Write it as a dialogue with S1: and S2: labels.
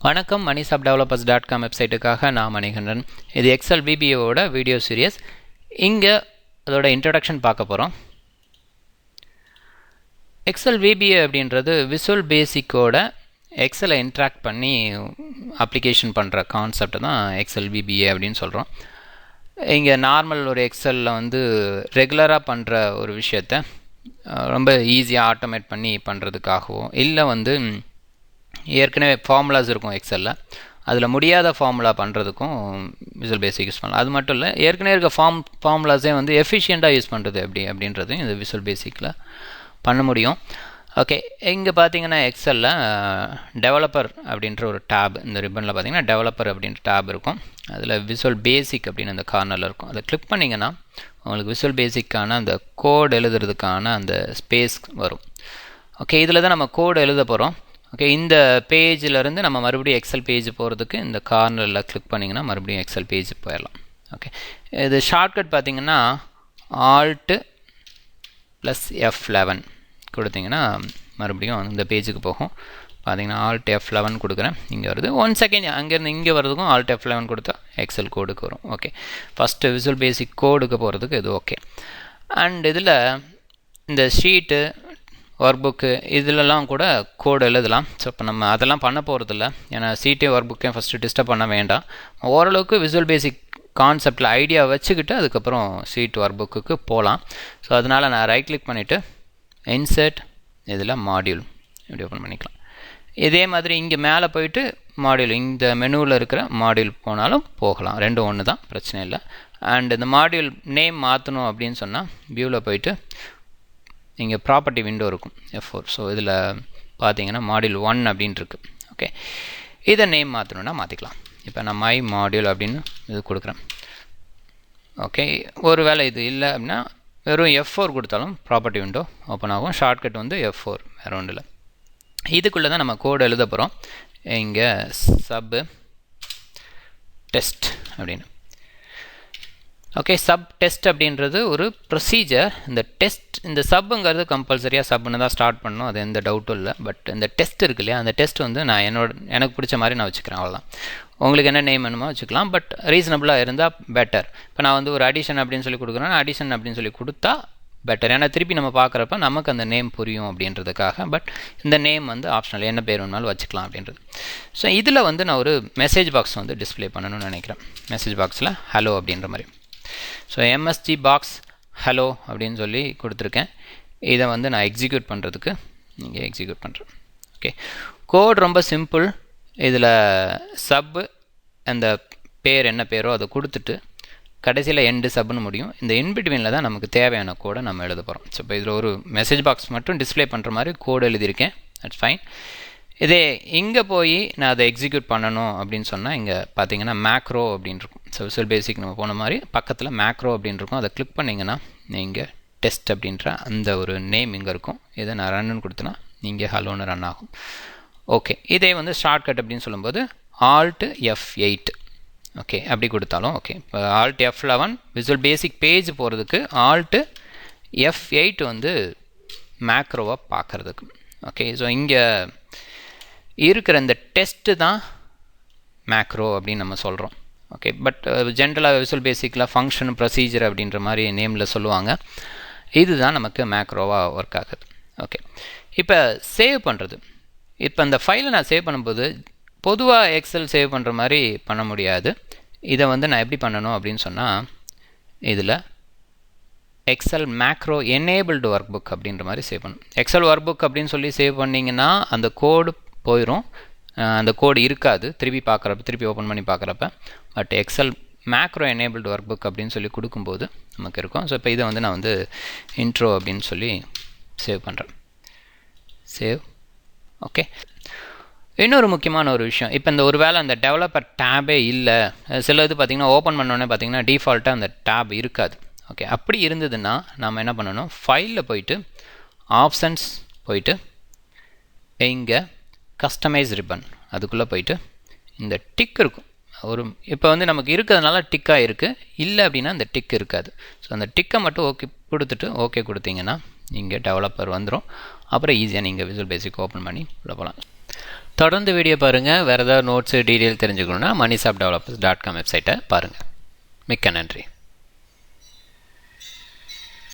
S1: வணக்கம் மணிசாப் developers dot com வெப்சைட்டுக்காக நான் மணிகண்டன். இது எக்ஸல் பிபிஓட வீடியோ சீரியஸ் இங்கே அதோட இன்ட்ரடக்ஷன் பார்க்க போகிறோம் எக்ஸல் விபிஏ அப்படின்றது விசுவல் பேசிக்கோட எக்ஸலை இன்ட்ராக்ட் பண்ணி அப்ளிகேஷன் பண்ணுற கான்செப்ட் தான் எக்ஸல் விபிஏ அப்படின்னு சொல்கிறோம் இங்கே நார்மல் ஒரு எக்ஸலில் வந்து ரெகுலராக பண்ணுற ஒரு விஷயத்த ரொம்ப ஈஸியாக ஆட்டோமேட் பண்ணி பண்ணுறதுக்காகவோ இல்லை வந்து ஏற்கனவே ஃபார்முலாஸ் இருக்கும் எக்ஸலில் அதில் முடியாத ஃபார்முலா பண்ணுறதுக்கும் விசுவல் பேசிக் யூஸ் பண்ணலாம். அது மட்டும் இல்லை ஏற்கனவே இருக்க ஃபார்ம் ஃபார்முலாஸே வந்து எஃபிஷியண்ட்டாக யூஸ் பண்ணுறது எப்படி? அப்படின்றதையும் இந்த விசுவல் பேசிக்கில் பண்ண முடியும். ஓகே இங்கே பார்த்தீங்கன்னா எக்ஸலில் டெவலப்பர் அப்படின்ற ஒரு டேப் இந்த ரிப்பனில் பார்த்தீங்கன்னா டெவலப்பர் அப்படின்ற டேப் இருக்கும். அதில் விசுவல் பேசிக் அப்படின்னு அந்த கார்னரில் இருக்கும். அதை கிளிக் பண்ணிங்கன்னா உங்களுக்கு விசுவல் பேசிக்கான அந்த கோட் எழுதுறதுக்கான அந்த ஸ்பேஸ் வரும். ஓகே இதில் தான் நம்ம கோடு எழுத போகிறோம் ஓகே இந்த பேஜிலேருந்து நம்ம மறுபடியும் எக்ஸல் பேஜ் போகிறதுக்கு இந்த கார்னரில் கிளிக் பண்ணிங்கன்னா மறுபடியும் எக்ஸல் பேஜ் போயிடலாம். ஓகே இது ஷார்ட்கட் பார்த்தீங்கன்னா ஆல்ட்டு ப்ளஸ் எஃப் லெவன் கொடுத்தீங்கன்னா மறுபடியும் இந்த பேஜுக்கு போகும். பார்த்தீங்கன்னா ஆல்ட் எஃப் லெவன் கொடுக்குறேன். இங்கே வருது. ஒன் செகண்ட் அங்கேருந்து இங்கே வர்றதுக்கும் ஆல்ட் எஃப் லெவன் கொடுத்தா எக்ஸல் கோடுக்கு வரும். ஓகே ஃபஸ்ட்டு விசுவல் பேசிக் கோடுக்கு போகிறதுக்கு இது ஓகே அண்ட் இதில் இந்த ஷீட்டு ஒர்க் புக்கு இதிலலாம் கூட கோடு எழுதலாம். ஸோ இப்போ நம்ம அதெல்லாம் பண்ண போகிறதில்ல ஏன்னா சீட்டே ஒர்க் புக்கையும் ஃபஸ்ட்டு டிஸ்டர்ப் பண்ண வேண்டாம். ஓரளவுக்கு விசுவல் பேசிக் கான்செப்டில் ஐடியா வச்சுக்கிட்டு அதுக்கப்புறம் சீட் ஒர்க் புக்குக்கு போகலாம் ஸோ அதனால் நான் ரைட் கிளிக் பண்ணிவிட்டு இன்சர்ட் இதில் மாடியூல் இப்படி ஓப்பன் பண்ணிக்கலாம். இதே மாதிரி இங்கே மேலே போயிட்டு மாடியூல் இந்த மெனுவில் இருக்கிற மாடியூல் போனாலும் போகலாம். ரெண்டும் ஒன்று தான் பிரச்சனை இல்லை. அண்ட் இந்த மாடியூல் நேம் மாற்றணும் அப்படின்னு சொன்னால் வியூவில் போயிட்டு இங்கே ப்ராப்பர்ட்டி விண்டோ இருக்கும் எஃப் ஃபோர் ஸோ இதில் பார்த்தீங்கன்னா மாடியூல் ஒன் அப்படின்ட்டுருக்கு ஓகே இதை நேம் மாற்றணுன்னா மாற்றிக்கலாம் இப்போ நான் மை மாடியூல் அப்படின்னு இது கொடுக்குறேன். ஓகே ஒரு வேளை இது இல்லை அப்படின்னா வெறும் எஃப் ஃபோர் கொடுத்தாலும் ப்ராப்பர்ட்டி விண்டோ ஓப்பன் ஆகும். ஷார்ட்கட் வந்து எஃப் ஃபோர் வேறு ஒன்றும் இல்லை. இதுக்குள்ளே தான் நம்ம கோடு எழுத போகிறோம் இங்கே சப்பு டெஸ்ட் அப்படின்னு. ஓகே சப் டெஸ்ட் அப்படின்றது ஒரு ப்ரொசீஜர் இந்த டெஸ்ட் இந்த சப்புங்கிறது கம்பல்சரியாக சப்னு தான் ஸ்டார்ட் பண்ணணும். அது எந்த டவுட்டும் இல்லை. பட் இந்த டெஸ்ட் இருக்கு இல்லையா? அந்த டெஸ்ட் வந்து நான் என்னோட எனக்கு பிடிச்ச மாதிரி நான் வச்சுக்கிறேன். அவ்வளோதான் உங்களுக்கு என்ன நேம் வேணுமோ வச்சுக்கலாம். பட் ரீசனபிளாக இருந்தால் பெட்டர் இப்போ நான் வந்து ஒரு அடிஷன் அப்படின்னு சொல்லி கொடுக்குறேன் அடிஷன் அப்படின்னு சொல்லி கொடுத்தா பெட்டர் ஏன்னா திருப்பி நம்ம பார்க்குறப்ப நமக்கு அந்த நேம் புரியும் அப்படின்றதுக்காக. பட் இந்த நேம் வந்து ஆப்ஷனல் என்ன பேர் வேணாலும் வச்சுக்கலாம் அப்படின்றது. ஸோ இதில் வந்து நான் ஒரு மெசேஜ் பாக்ஸ் வந்து டிஸ்ப்ளே பண்ணணும்னு நினைக்கிறேன். மெசேஜ் பாக்ஸில் ஹலோ அப்படின்ற மாதிரி. ஸோ எம்எஸ்டி பாக்ஸ் ஹலோ அப்படின்னு சொல்லி கொடுத்துருக்கேன். இதை வந்து நான் எக்ஸிக்யூட் பண்ணுறதுக்கு நீங்கள் எக்ஸிக்யூட் பண்ணுறேன் ஓகே கோட் ரொம்ப சிம்பிள் இதில் சப்பு அந்த பேர் என்ன பேரோ அதை கொடுத்துட்டு கடைசியில் எண்டு சப்னு முடியும். இந்த இன்பிட்வீனில் தான் நமக்கு தேவையான கோடை நம்ம எழுத போகிறோம் ஸோ இப்போ இதில் ஒரு மெசேஜ் பாக்ஸ் மட்டும் டிஸ்ப்ளே பண்ணுற மாதிரி கோடு எழுதியிருக்கேன். அட்ஸ் ஃபைன் இதே இங்கே போய் நான் அதை எக்ஸிக்யூட் பண்ணணும் அப்படின்னு சொன்னால் இங்கே பார்த்தீங்கன்னா மேக்ரோ அப்படின்னு இருக்கும். ஸோ விசுவல் பேசிக் நம்ம போன மாதிரி பக்கத்தில் மேக்ரோ அப்படின்னு இருக்கும். அதை கிளிக் பண்ணிங்கன்னா நீங்கள் டெஸ்ட் அப்படின்ற அந்த ஒரு நேம் இங்கே இருக்கும். இதை நான் ரன்னு கொடுத்தனா நீங்கள் ஹலோன்னு ரன் ஆகும். ஓகே இதே வந்து ஷார்ட்கட் அப்படின்னு சொல்லும்போது ஆல்ட் எஃப் எயிட் ஓகே அப்படி கொடுத்தாலும் ஓகே இப்போ alt F eleven visual basic page போகிறதுக்கு ஆல்ட்டு எஃப் எயிட் வந்து மேக்ரோவாக பார்க்குறதுக்கு ஓகே ஸோ இங்கே இருக்கிற இந்த டெஸ்ட்டு தான் மேக்ரோ அப்படின்னு நம்ம சொல்கிறோம் ஓகே பட் ஜென்ரலாக விசுவல் பேசிக்கில் ஃபங்க்ஷன் ப்ரொசீஜர் அப்படின்ற மாதிரி நேமில் சொல்லுவாங்க. இதுதான் நமக்கு மேக்ரோவாக ஒர்க் ஆகுது. ஓகே இப்போ சேவ் பண்ணுறது இப்போ இந்த ஃபைலை நான் சேவ் பண்ணும்போது பொதுவாக எக்ஸல் சேவ் பண்ணுற மாதிரி பண்ண முடியாது. இதை வந்து நான் எப்படி பண்ணணும் அப்படின்னு சொன்னால் இதில் XL macro enabled workbook அப்படின்ற மாதிரி சேவ் பண்ணணும். எக்ஸல் ஒர்க் புக் அப்படின்னு சொல்லி சேவ் பண்ணிங்கன்னா அந்த கோடு போயிடும் அந்த கோடு இருக்காது. திருப்பி பார்க்குறப்ப திருப்பி ஓப்பன் பண்ணி பார்க்குறப்ப. But excel macro enabled workbook அப்படின்னு சொல்லி கொடுக்கும்போது நமக்கு இருக்கும். ஸோ இப்போ இதை வந்து நான் வந்து இன்ட்ரோ அப்படின்னு சொல்லி சேவ் பண்ணுறேன் சேவ் ஓகே இன்னொரு முக்கியமான ஒரு விஷயம். இப்போ இந்த ஒரு வேளை அந்த டெவலப்பர் டேபே இல்லை. சில இது பார்த்திங்கன்னா ஓப்பன் பண்ணோன்னே பார்த்தீங்கன்னா டிஃபால்ட்டாக அந்த டேப் இருக்காது. ஓகே அப்படி இருந்ததுன்னா நாம் என்ன பண்ணணும்? ஃபைலில் போயிட்டு ஆப்ஷன்ஸ் போயிட்டு இங்கே கஸ்டமைஸ் ரிப்பன் அதுக்குள்ளே போயிட்டு இந்த டிக் இருக்கும். ஒரு இப்போ வந்து நமக்கு இருக்கிறதுனால டிக்காக இருக்குது இல்லை அப்படின்னா அந்த டிக் இருக்காது. ஸோ அந்த டிக்கை மட்டும் ஓகே கொடுத்துட்டு ஓகே கொடுத்தீங்கன்னா இங்கே டெவலப்பர் வந்துடும் அப்புறம் ஈஸியாக நீங்கள் விசுவல் பேசிக் ஓப்பன் பண்ணி உள்ள போகலாம் தொடர்ந்து வீடியோ பாருங்கள் வேறு ஏதாவது நோட்ஸு டீட்டெயில் தெரிஞ்சுக்கணுன்னா மணிசாப் டெவலப்பர்ஸ் டாட் காம் வெப்சைட்டை பாருங்கள் மிக்க நன்றி.